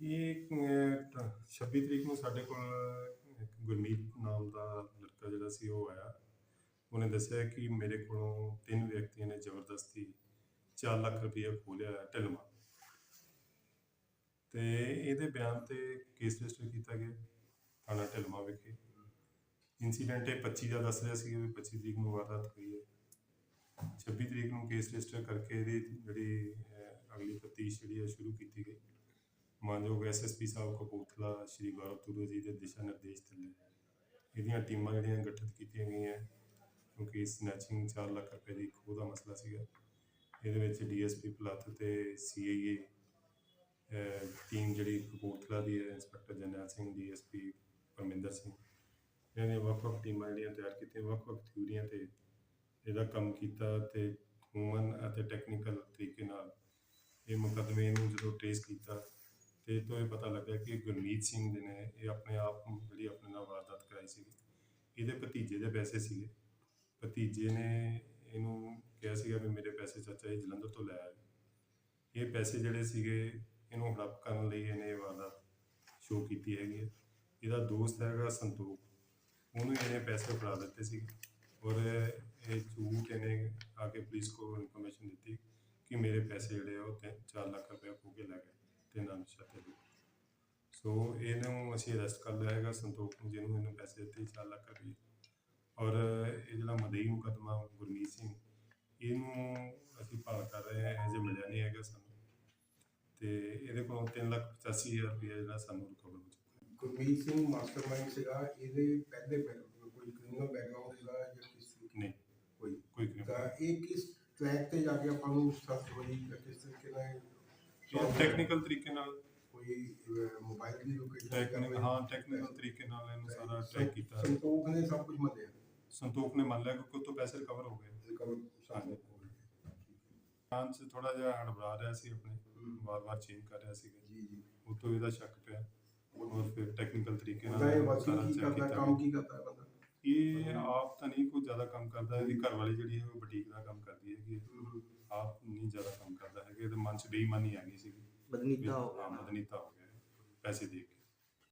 ਇਹ ਅਹ, 26 ਤਰੀਕ ਨੂੰ ਸਾਡੇ ਕੋਲ ਇੱਕ ਗੁਰਮੀਤ ਨਾਮ ਦਾ ਲੜਕਾ ਜਿਹੜਾ ਸੀ ਉਹ ਆਇਆ। ਉਹਨੇ ਦੱਸਿਆ ਕਿ ਮੇਰੇ ਕੋਲੋਂ ਤਿੰਨ ਵਿਅਕਤੀਆਂ ਨੇ ਜ਼ਬਰਦਸਤੀ 4 ਲੱਖ ਰੁਪਏ ਖੋਹ ਲਿਆ ਢਿਲਮਾ ਤੇ ਇਹਦੇ ਬਿਆਨ ਤੇ ਕੇਸ ਰਜਿਸਟਰ ਕੀਤਾ ਗਿਆ ਥਾਣਾ ਢਿਲਮਾ ਵਿਖੇ। ਇਨਸੀਡੈਂਟ ਇਹ 25 ਦਾ ਦੱਸ ਰਿਹਾ ਸੀ ਵੀ 25 ਤਰੀਕ ਨੂੰ ਵਾਰਦਾਤ ਹੋਈ ਹੈ। 26 ਤਰੀਕ ਨੂੰ ਕੇਸ ਰਜਿਸਟਰ ਕਰਕੇ ਇਹਦੀ ਜਿਹੜੀ ਅਹ, ਅਗਲੀ ਤਫਤੀਸ਼ ਜਿਹੜੀ ਹੈ ਸ਼ੁਰੂ ਕੀਤੀ ਗਈ। ਮਾਨਯੋਗ ਐਸਐਸਪੀ ਸਾਹਿਬ ਕਪੂਰਥਲਾ, ਸ਼੍ਰੀ ਗੌਰਵ ਤੁਰੂ ਜੀ ਦੇ ਦਿਸ਼ਾ ਨਿਰਦੇਸ਼ ਥੱਲੇ ਇਹਦੀਆਂ ਟੀਮਾਂ ਜਿਹੜੀਆਂ ਗਠਿਤ ਕੀਤੀਆਂ ਗਈਆਂ, ਕਿਉਂਕਿ ਸਨੈਚਿੰਗ 4 ਲੱਖ ਰੁਪਏ ਦੀ ਖੋਹ ਦਾ ਮਸਲਾ ਸੀਗਾ। ਇਹਦੇ ਵਿੱਚ ਡੀਐਸਪੀ ਪਲੱਥ ਤੇ ਸੀਆਈਏ ਟੀਮ ਜਿਹੜੀ ਕਪੂਰਥਲਾ ਦੀ ਹੈ ਇੰਸਪੈਕਟਰ ਜਰਨੈਲ ਸਿੰਘ ਡੀਐਸਪੀ ਪਰਮਿੰਦਰ ਸਿੰਘ। ਇਹਨਾਂ ਨੇ ਵੱਖ-ਵੱਖ ਟੀਮਾਂ ਜਿਹੜੀਆਂ ਤਿਆਰ ਕੀਤੀਆਂ, ਵੱਖ-ਵੱਖ ਥਿਊਰੀਆਂ ਤੇ ਇਹਦਾ ਕੰਮ ਕੀਤਾ ਤੇ ਹਿਊਮਨ ਅਤੇ ਟੈਕਨੀਕਲ ਤਰੀਕੇ ਨਾਲ ਇਹ ਮੁਕੱਦਮੇ ਨੂੰ ਜਦੋਂ ਟ੍ਰੇਸ ਕੀਤਾ ਤੇ ਇਹ ਤੋਂ ਇਹ ਪਤਾ ਲੱਗਾ ਕਿ ਗੁਰਮੀਤ ਸਿੰਘ ਜੀ ਨੇ ਇਹ ਆਪਣੇ ਆਪ ਜਿਹੜੀ ਆਪਣੇ ਨਾਲ ਵਾਰਦਾਤ ਕਰਾਈ ਸੀ ਇਹਦੇ ਭਤੀਜੇ ਦੇ ਪੈਸੇ ਸੀਗੇ। ਭਤੀਜੇ ਨੇ ਇਹਨੂੰ ਕਿਹਾ ਸੀਗਾ ਵੀ ਮੇਰੇ ਪੈਸੇ ਚਾਚਾ ਜੀ ਜਲੰਧਰ ਤੋਂ ਲੈ ਆਏ ਇਹ ਪੈਸੇ ਜਿਹੜੇ ਸੀਗੇ, ਇਹਨੂੰ ਹੜਪ ਕਰਨ ਲਈ ਇਹਨੇ ਇਹ ਵਾਰਦਾਤ ਸ਼ੋਅ ਕੀਤੀ ਹੈਗੀ ਹੈ। ਇਹਦਾ ਦੋਸਤ ਹੈਗਾ ਸੰਤੋਖ। ਉਹਨੂੰ ਇਹਨੇ ਪੈਸੇ ਫੜਾ ਦਿੱਤੇ ਸੀ ਔਰ ਇਹ ਝੂਠ ਇਹਨੇ ਆ ਕੇ ਪੁਲਿਸ ਕੋਲ ਇਨਫੋਰਮੇਸ਼ਨ ਦਿੱਤੀ ਕਿ ਮੇਰੇ ਪੈਸੇ ਜਿਹੜੇ ਆ ਉਹ 4 ਲੱਖ ਰੁਪਏ ਖੋ ਕੇ ਲੈ ਗਏ ਤੇ ਨਾਮ ਸ਼ਾਤੇ ਦੇ ਸੋ ਇਹਨੂੰ ਅਸੀਂ ਅਰੈਸਟ ਕਰ ਲਿਆ ਹੈਗਾ ਸੰਤੋਖ ਨੂੰ ਜਿਹਨੂੰ ਇਹਨੇ ਪੈਸੇ ਦਿੱਤੇ 4 ਲੱਖ ਰੁਪਏ ਔਰ ਇਹ ਜਿਹੜਾ ਮਦਈ ਮੁਕੱਦਮਾ ਗੁਰਮੀਤ ਸਿੰਘ ਇਹਨੂੰ ਅਸੀਂ ਭਾਲ ਕਰ ਰਹੇ ਹਾਂ ਅਜੇ ਮਿਲਿਆ ਨਹੀਂ ਹੈਗਾ ਸਾਨੂੰ। ਤੇ ਇਹਦੇ ਕੋਲੋਂ 3 ਲੱਖ 85 ਹਜ਼ਾਰ ਰੁਪਏ ਜਿਹੜਾ ਸਾਨੂੰ ਰਿਕਵਰ ਹੋ ਚੁੱਕਾ ਗੁਰਮੀਤ ਸਿੰਘ ਮਾਸਟਰਮਾਈਂਡ ਸੀਗਾ ਇਹਦੇ ਪਹਿਲੇ ਕੋਈ ਕ੍ਰਿਮੀਨਲ ਬੈਕਗ੍ਰਾਉਂਡ ਸੀਗਾ ਜਾਂ ਕਿਸ ਨਹੀਂ ਕੋਈ। ਕੋਈ ਕ੍ਰਿਮੀਨਲ ਤਾਂ ਇਹ ਕਿਸ ਟਰੈਕ ਤੇ ਜਾ ਕੇ ਆਪਾਂ ਨੂੰ ਸਖਤ ਹੋਈ ਕਿਸ ਤਰੀਕੇ ਨਾਲ ਟੈਕਨੀਕਲ ਤਰੀਕੇ ਨਾਲ ਕੋਈ ਮੋਬਾਈਲ ਦੀ ਲੋਕੇਸ਼ਨ ਟੈਕਨੀਕਲ ਹਾਂ ਟੈਕਨੀਕਲ ਤਰੀਕੇ ਨਾਲ ਇਹਨੂੰ ਸਾਰਾ ਟਰੈਕ ਕੀਤਾ। ਸੰਤੋਖ ਨੇ ਸਭ ਕੁਝ ਮੰਨਿਆ? ਸੰਤੋਖ ਨੇ ਮੰਨ ਲਿਆ ਕਿ ਉਹ ਤੋਂ ਪੈਸੇ ਰਿਕਵਰ ਹੋ ਗਏ। ਰਿਕਵਰ ਸਾਹਮਣੇ ਹੋ ਗਿਆ ਆਂ ਚ ਥੋੜਾ ਜਿਹਾ ਹੜਬੜਾ ਰਿਹਾ ਸੀ ਆਪਣੇ ਵਾਰ-ਵਾਰ ਚੇਂਜ ਕਰ ਰਿਹਾ ਸੀ ਜੀ ਜੀ। ਉਹ ਤੋਂ ਇਹਦਾ ਸ਼ੱਕ ਪਿਆ। ਔਰ ਫਿਰ ਟੈਕਨੀਕਲ ਤਰੀਕੇ ਉਹਦਾ ਇਹ ਨਾਲ ਵਰਕਿੰਗ ਕੀ check ਕਰਦਾ ਕੀਤਾ। ਕੰਮ ਕੀ ਕਰਦਾ ਹੈ ਬੰਦਾ? ਇਹ ਆਪ ਤਾਂ ਨਹੀਂ ਕੋਈ ਜ਼ਿਆਦਾ ਕੰਮ ਕਰਦਾ। ਇਹਦੀ ਘਰ ਵਾਲੀ ਜਿਹੜੀ ਹੈ ਉਹ ਬੁਟੀਕ ਦਾ ਕੰਮ ਕਰਦੀ ਹੈਗੀ। ਆਪ ਨਹੀਂ ਜ਼ਿਆਦਾ ਕੰਮ ਕਰਦਾ ਹੈਗਾ। ਇਹਦੇ ਮਨ 'ਚ ਬੇਈਮਾਨੀ ਆ ਗਈ ਸੀ ਬਦਨੀਤਾ ਹੋ ਗਿਆ ਮਦਨੀਤਾ ਹੋ ਗਿਆ ਪੈਸੇ ਦੇ ਕੇ।